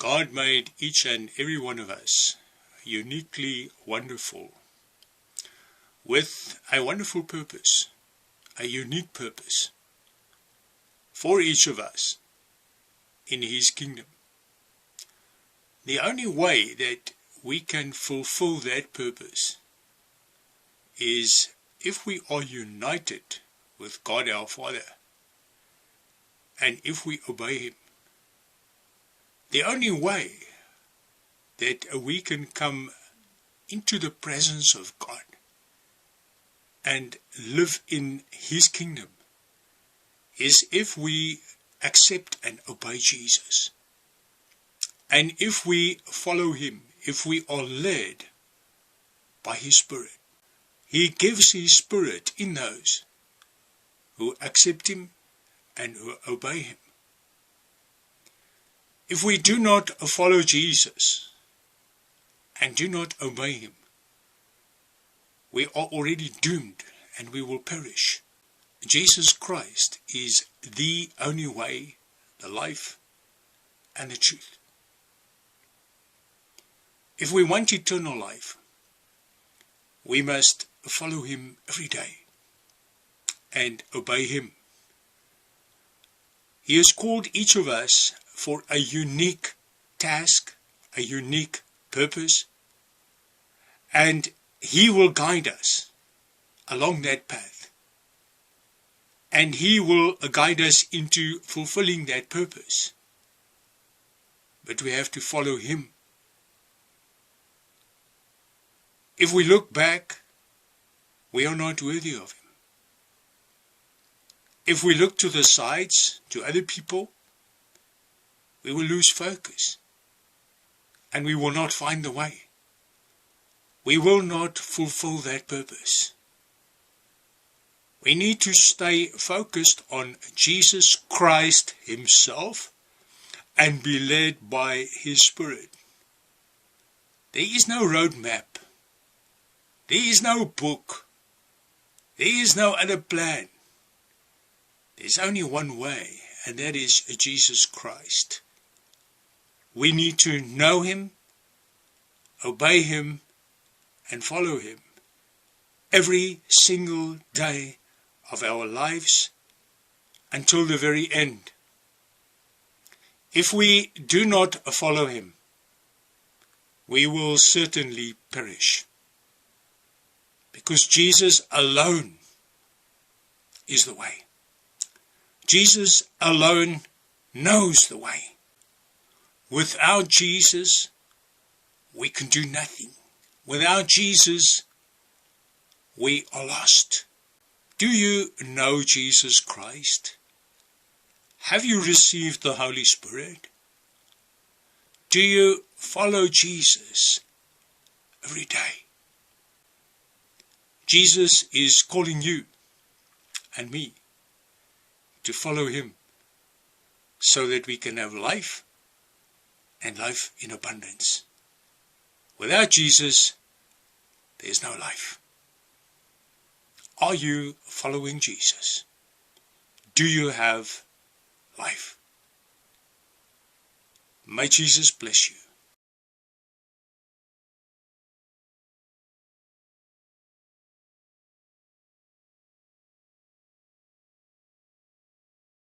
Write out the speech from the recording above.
God made each and every one of us uniquely wonderful with a wonderful purpose, a unique purpose for each of us in His kingdom. The only way that we can fulfill that purpose is if we are united with God our Father and if we obey Him. The only way that we can come into the presence of God and live in His kingdom is if we accept and obey Jesus. And if we follow Him, if we are led by His Spirit, He gives His Spirit in those who accept Him and who obey Him. If we do not follow Jesus and do not obey Him, we are already doomed and we will perish. Jesus Christ is the only way, the life, and the truth. If we want eternal life, we must follow Him every day and obey Him. He has called each of us for a unique task, a unique purpose, and He will guide us along that path. And He will guide us into fulfilling that purpose. But we have to follow Him. If we look back, we are not worthy of Him. If we look to the sides, to other people, we will lose focus and we will not find the way. We will not fulfill that purpose. We need to stay focused on Jesus Christ Himself and be led by His Spirit. There is no roadmap. There is no book. There is no other plan. There's only one way, and that is Jesus Christ. We need to know Him, obey Him, and follow Him every single day of our lives until the very end. If we do not follow Him, we will certainly perish. Because Jesus alone is the way. Jesus alone knows the way. Without Jesus, we can do nothing. Without Jesus, we are lost. Do you know Jesus Christ? Have you received the Holy Spirit? Do you follow Jesus every day? Jesus is calling you and me to follow him so that we can have life and life in abundance. Without Jesus, there is no life. Are you following Jesus? Do you have life? May Jesus bless you.